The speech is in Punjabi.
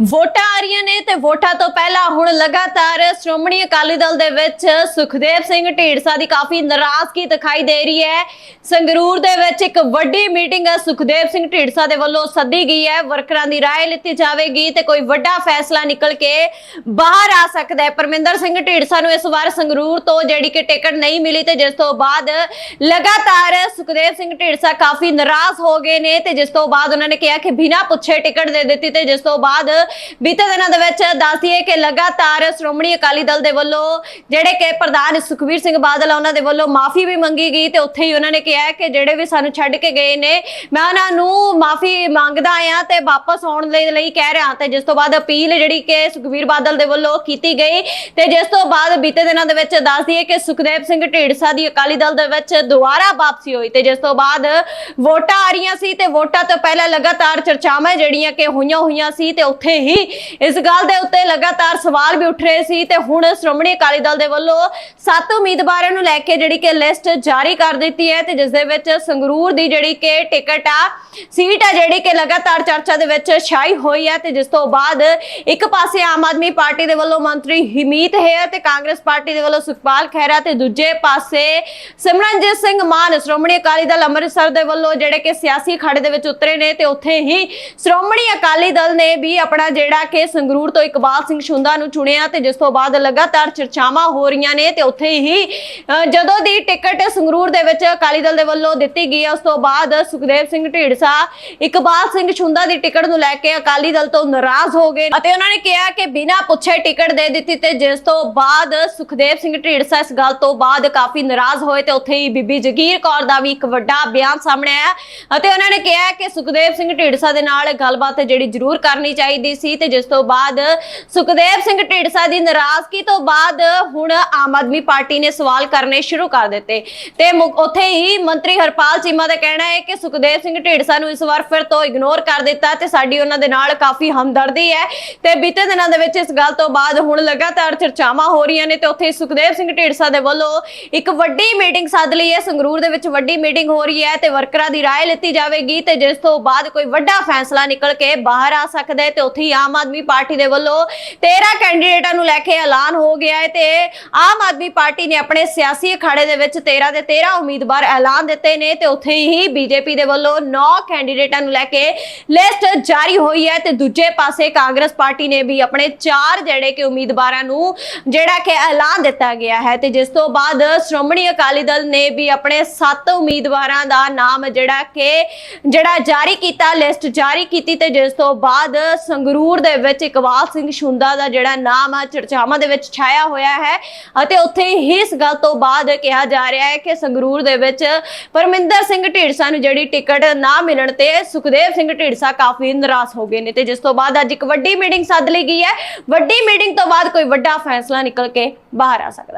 ਵੋਟਾਂ ਆ ਰਹੀਆਂ ਨੇ ਤੇ ਵੋਟਾਂ ਤੋਂ ਪਹਿਲਾਂ ਹੁਣ ਲਗਾਤਾਰ ਸ਼੍ਰੋਮਣੀ ਅਕਾਲੀ ਦਲ ਦੇ ਵਿੱਚ ਸੁਖਦੇਵ ਸਿੰਘ ਢੀਂਡਸਾ ਦੀ ਕਾਫੀ ਨਾਰਾਜ਼ਗੀ ਦਿਖਾਈ ਦੇ ਰਹੀ ਹੈ। ਸੰਗਰੂਰ ਦੇ ਵਿੱਚ ਇੱਕ ਵੱਡੀ ਮੀਟਿੰਗ ਸੁਖਦੇਵ ਸਿੰਘ ਢੀਂਡਸਾ ਦੇ ਵੱਲੋਂ ਸੱਦੀ ਗਈ ਹੈ। ਵਰਕਰਾਂ ਦੀ ਰਾਏ ਲਿੱਤੀ ਜਾਵੇਗੀ ਤੇ ਕੋਈ ਵੱਡਾ ਫੈਸਲਾ ਨਿਕਲ ਕੇ ਬਾਹਰ ਆ ਸਕਦਾ ਹੈ। ਪਰਮਿੰਦਰ ਸਿੰਘ ਢੀਂਡਸਾ ਨੂੰ ਇਸ ਵਾਰ ਸੰਗਰੂਰ ਤੋਂ ਜਿਹੜੀ ਕਿ ਟਿਕਟ ਨਹੀਂ ਮਿਲੀ ਤੇ ਜਿਸ ਤੋਂ ਬਾਅਦ ਲਗਾਤਾਰ ਸੁਖਦੇਵ ਸਿੰਘ ਢੀਂਡਸਾ ਕਾਫੀ ਨਾਰਾਜ਼ ਹੋ ਗਏ ਨੇ ਤੇ ਜਿਸ ਤੋਂ ਬਾਅਦ ਉਹਨਾਂ ਨੇ ਕਿਹਾ ਕਿ ਬਿਨਾਂ ਪੁੱਛੇ ਟਿਕਟ ਦੇ ਦਿੱਤੀ ਤੇ ਜਿਸ ਤੋਂ ਬਾਅਦ ਬੀਤੇ ਦਿਨਾਂ ਦੇ ਵਿੱਚ ਦੱਸ ਦਈਏ ਕਿ ਲਗਾਤਾਰ ਸ਼੍ਰੋਮਣੀ ਅਕਾਲੀ ਦਲ ਦੇ ਵੱਲੋਂ ਜਿਹੜੇ ਕਿ ਪ੍ਰਧਾਨ ਸੁਖਵੀਰ ਸਿੰਘ ਬਾਦਲ ਉਹਨਾਂ ਦੇ ਵੱਲੋਂ ਮਾਫੀ ਵੀ ਮੰਗੀ ਗਈ ਤੇ ਉੱਥੇ ਹੀ ਉਹਨਾਂ ਨੇ ਕਿਹਾ ਕਿ ਜਿਹੜੇ ਵੀ ਸਾਨੂੰ ਛੱਡ ਕੇ ਗਏ ਨੇ, ਮੈਂ ਉਹਨਾਂ ਨੂੰ ਮਾਫੀ ਮੰਗਦਾ ਆ ਤੇ ਵਾਪਸ ਆਉਣ ਦੇ ਲਈ ਕਹਿ ਰਿਹਾ ਤੇ ਜਿਸ ਤੋਂ ਬਾਅਦ ਅਪੀਲ ਜਿਹੜੀ ਕਿ ਸੁਖਵੀਰ ਬਾਦਲ ਦੇ ਵੱਲੋਂ ਕੀਤੀ ਗਈ ਤੇ ਜਿਸ ਤੋਂ ਬਾਅਦ ਬੀਤੇ ਦਿਨਾਂ ਦੇ ਵਿੱਚ ਦੱਸ ਦਈਏ ਕਿ ਸੁਖਦੇਵ ਸਿੰਘ ਢੀਂਡਸਾ ਦੀ ਅਕਾਲੀ ਦਲ ਦੇ ਵਿੱਚ ਦੁਬਾਰਾ ਵਾਪਸੀ ਹੋਈ ਤੇ ਜਿਸ ਤੋਂ ਬਾਅਦ ਵੋਟਾਂ ਆ ਰਹੀਆਂ ਸੀ ਤੇ ਵੋਟਾਂ ਤੋਂ ਪਹਿਲਾਂ ਲਗਾਤਾਰ ਚਰਚਾਵਾਂ ਜਿਹੜੀਆਂ ਕਿ ਹੋਈਆਂ ਹੋਈਆਂ ਸੀ ਤੇ ਉੱਥੇ ਹੀ ਇਸ ਗੱਲ ਦੇ ਉੱਤੇ ਲਗਾਤਾਰ ਸਵਾਲ ਵੀ ਉੱਠ ਰਹੇ ਸੀ ਤੇ ਹੁਣ ਸ਼੍ਰੋਮਣੀ ਅਕਾਲੀ ਦਲ ਦੇ ਵੱਲੋਂ ਸੱਤ ਉਮੀਦਵਾਰਾਂ ਨੂੰ ਲੈ ਕੇ ਜਿਹੜੀ ਕਿ ਲਿਸਟ ਜਾਰੀ ਕਰ ਦਿੱਤੀ ਹੈ ਤੇ ਜਿਸ ਦੇ ਵਿੱਚ ਸੰਗਰੂਰ ਦੀ ਜਿਹੜੀ ਕਿ ਟਿਕਟ ਆ, ਸੀਟ ਆ ਜਿਹੜੀ ਕਿ ਲਗਾਤਾਰ ਚਰਚਾ ਦੇ ਵਿੱਚ ਛਾਈ ਹੋਈ ਹੈ ਤੇ ਜਿਸ ਤੋਂ ਬਾਅਦ ਇੱਕ ਪਾਸੇ ਆਮ ਆਦਮੀ ਪਾਰਟੀ ਦੇ ਵੱਲੋਂ ਮੰਤਰੀ ਹਿਮੀਤ ਹੈ ਤੇ ਕਾਂਗਰਸ ਪਾਰਟੀ ਦੇ ਵੱਲੋਂ ਸੁਖਪਾਲ ਖਹਿਰਾ ਤੇ ਦੂਜੇ ਪਾਸੇ ਸਿਮਰਨਜੀਤ ਸਿੰਘ ਮਾਨ, ਸ਼੍ਰੋਮਣੀ ਅਕਾਲੀ ਦਲ ਅੰਮ੍ਰਿਤਸਰ ਦੇ ਵੱਲੋਂ ਜਿਹੜੇ ਕਿ ਸਿਆਸੀ ਖੜੇ ਦੇ ਵਿੱਚ ਉਤਰੇ ਨੇ ਤੇ ਉੱਥੇ ਹੀ ਸ਼੍ਰੋਮਣੀ ਅਕਾਲੀ ਦਲ ਨੇ ਵੀ ਆਪਣਾ ਜਿਹੜਾ ਕਿ ਸੰਗਰੂਰ ਤੋਂ ਇਕਬਾਲ ਸਿੰਘ ਸ਼ੁੰਦਾ ਨੂੰ ਚੁਣਿਆ ਤੇ ਜਿਸ ਤੋਂ ਬਾਅਦ ਲਗਾਤਾਰ ਚਰਚਾਵਾਂ ਹੋ ਰਹੀਆਂ ਨੇ ਤੇ ਉੱਥੇ ਹੀ ਜਦੋਂ ਦੀ ਟਿਕਟ ਸੰਗਰੂਰ ਦੇ ਵਿੱਚ ਅਕਾਲੀ ਦਲ ਦੇ ਵੱਲੋਂ ਦਿੱਤੀ ਗਈ ਉਸ ਤੋਂ ਬਾਅਦ ਸੁਖਦੇਵ ਸਿੰਘ ਢੀੜਸਾ ਇਕਬਾਲ ਸਿੰਘ ਸ਼ੁੰਦਾ ਦੀ ਟਿਕਟ ਨੂੰ ਲੈ ਕੇ ਅਕਾਲੀ ਦਲ ਤੋਂ ਨਾਰਾਜ਼ ਹੋ ਗਏ ਅਤੇ ਉਹਨਾਂ ਨੇ ਕਿਹਾ ਕਿ ਬਿਨਾਂ ਪੁੱਛੇ ਟਿਕਟ ਦੇ ਦਿੱਤੀ ਤੇ ਜਿਸ ਤੋਂ ਬਾਅਦ ਸੁਖਦੇਵ ਸਿੰਘ ਢੀੜਸਾ ਇਸ ਗੱਲ ਤੋਂ ਬਾਅਦ ਕਾਫੀ ਨਾਰਾਜ਼ ਹੋਏ ਤੇ ਉੱਥੇ ਹੀ ਬੀਬੀ ਜਗੀਰ ਕੌਰ ਦਾ ਵੀ ਇੱਕ ਵੱਡਾ ਬਿਆਨ ਸਾਹਮਣੇ ਆਇਆ। ਅਤੇ ਉਹਨਾਂ ਨੇ ਕਿਹਾ ਕਿ ਸੁਖਦੇਵ ਸਿੰਘ ਢੀੜਸਾ ਦੇ ਨਾਲ ਗੱਲਬਾਤ ਜਿਹੜੀ ਜ਼ਰੂਰ ਕਰਨੀ ਚਾਹੀਦੀ ਸੀ ਤੇ ਜਿਸ ਤੋਂ ਬਾਅਦ ਸੁਖਦੇਵ ਸਿੰਘ ਢੀਂਡਸਾ ਦੀ ਨਾਰਾਜ਼ਗੀ ਤੋਂ ਬਾਅਦ ਹੁਣ ਆਮ ਆਦਮੀ ਪਾਰਟੀ ਨੇ ਸਵਾਲ ਕਰਨੇ ਸ਼ੁਰੂ ਕਰ ਦਿੱਤੇ। ਤੇ ਉੱਥੇ ਹੀ ਮੰਤਰੀ ਹਰਪਾਲ ਚੀਮਾ ਦਾ ਕਹਿਣਾ ਹੈ ਕਿ ਸੁਖਦੇਵ ਸਿੰਘ ਢੀਂਡਸਾ ਨੂੰ ਇਸ ਵਾਰ ਫਿਰ ਤੋਂ ਇਗਨੋਰ ਕਰ ਦਿੱਤਾ ਤੇ ਸਾਡੀ ਉਹਨਾਂ ਦੇ ਨਾਲ ਕਾਫੀ ਹਮਦਰਦੀ ਹੈ। ਤੇ ਬੀਤੇ ਦਿਨਾਂ ਦੇ ਵਿੱਚ ਇਸ ਗੱਲ ਤੋਂ ਬਾਅਦ ਹੁਣ ਲਗਾਤਾਰ ਚਰਚਾਵਾਂ ਹੋ ਰਹੀਆਂ ਨੇ ਤੇ ਉੱਥੇ ਸੁਖਦੇਵ ਸਿੰਘ ਢੀਂਡਸਾ ਦੇ ਵੱਲੋਂ ਇੱਕ ਵੱਡੀ ਮੀਟਿੰਗ ਸੱਦ ਲਈ ਹੈ। ਸੰਗਰੂਰ ਦੇ ਵਿੱਚ ਵੱਡੀ ਮੀਟਿੰਗ ਹੋ ਰਹੀ ਹੈ ਤੇ ਵਰਕਰਾਂ ਦੀ ਰਾਏ ਲਿੱਤੀ ਜਾਵੇਗੀ ਤੇ ਜਿਸ ਤੋਂ ਬਾਅਦ ਕੋਈ ਵੱਡਾ ਫੈਸਲਾ ਨਿਕਲ ਕੇ ਬਾਹਰ ਆ ਸਕਦਾ ਹੈ ਤੇ ਉੱਥੇ ਹੀ ਆਮ ਆਦਮੀ ਪਾਰਟੀ ਦੇ ਵੱਲੋਂ 13 ਕੈਂਡੀਡੇਟਾਂ ਨੂੰ ਲੈ ਕੇ ਐਲਾਨ ਹੋ ਗਿਆ ਹੈ ਤੇ ਆਮ ਆਦਮੀ ਪਾਰਟੀ ਨੇ ਆਪਣੇ ਸਿਆਸੀ ਅਖਾੜੇ ਦੇ ਵਿੱਚ 13 ਦੇ 13 ਉਮੀਦਵਾਰ ਐਲਾਨ ਦਿੱਤੇ ਨੇ ਤੇ ਉੱਥੇ ਹੀ ਬੀਜੇਪੀ ਦੇ ਵੱਲੋਂ 9 ਕੈਂਡੀਡੇਟਾਂ ਨੂੰ ਲੈ ਕੇ ਲਿਸਟ ਜਾਰੀ ਹੋਈ ਹੈ ਤੇ ਦੂਜੇ ਪਾਸੇ ਕਾਂਗਰਸ ਪਾਰਟੀ ਨੇ ਵੀ ਆਪਣੇ 4 ਜਿਹੜੇ ਕਿ ਉਮੀਦਵਾਰਾਂ ਨੂੰ ਜਿਹੜਾ ਕਿ ਐਲਾਨ ਦਿੱਤਾ ਗਿਆ ਹੈ ਤੇ ਜਿਸ ਤੋਂ ਬਾਅਦ ਸ਼੍ਰੋਮਣੀ ਅਕਾਲੀ ਦਲ ਨੇ ਵੀ ਆਪਣੇ 7 ਉਮੀਦਵਾਰਾਂ ਦਾ ਨਾਮ ਜਿਹੜਾ ਕਿ ਜਿਹੜਾ ਜਾਰੀ ਕੀਤਾ, ਲਿਸਟ ਜਾਰੀ ਕੀਤੀ ਤੇ ਜਿਸ ਤੋਂ ਬਾਅਦ ਸੰਗਰੂਰ ਸੰਗਰੂਰ ਦੇ ਵਿੱਚ ਇਕਬਾਲ ਸਿੰਘ ਸ਼ੁੰਦਾ ਦਾ ਜਿਹੜਾ ਨਾਮ ਆ, ਚਰਚਾਵਾਂ ਦੇ ਵਿੱਚ ਛਾਇਆ ਹੋਇਆ ਹੈ ਅਤੇ ਉੱਥੇ ਹੀ ਇਸ ਗੱਲ ਤੋਂ ਬਾਅਦ ਕਿਹਾ ਜਾ ਰਿਹਾ ਹੈ ਕਿ ਸੰਗਰੂਰ ਦੇ ਵਿੱਚ ਪਰਮਿੰਦਰ ਸਿੰਘ ਢੀੜਸਾ ਨੂੰ ਜਿਹੜੀ ਟਿਕਟ ਨਾ ਮਿਲਣ ਤੇ ਸੁਖਦੇਵ ਸਿੰਘ ਢੀਂਡਸਾ ਕਾਫੀ ਨਿਰਾਸ਼ ਹੋ ਗਏ ਨੇ ਤੇ ਜਿਸ ਤੋਂ ਬਾਅਦ ਅੱਜ ਇੱਕ ਵੱਡੀ ਮੀਟਿੰਗ ਸੱਦ ਲਈ ਗਈ ਹੈ। ਵੱਡੀ ਮੀਟਿੰਗ ਤੋਂ ਬਾਅਦ ਕੋਈ ਵੱਡਾ ਫੈਸਲਾ ਨਿਕਲ ਕੇ ਬਾਹਰ ਆ ਸਕਦਾ ਹੈ।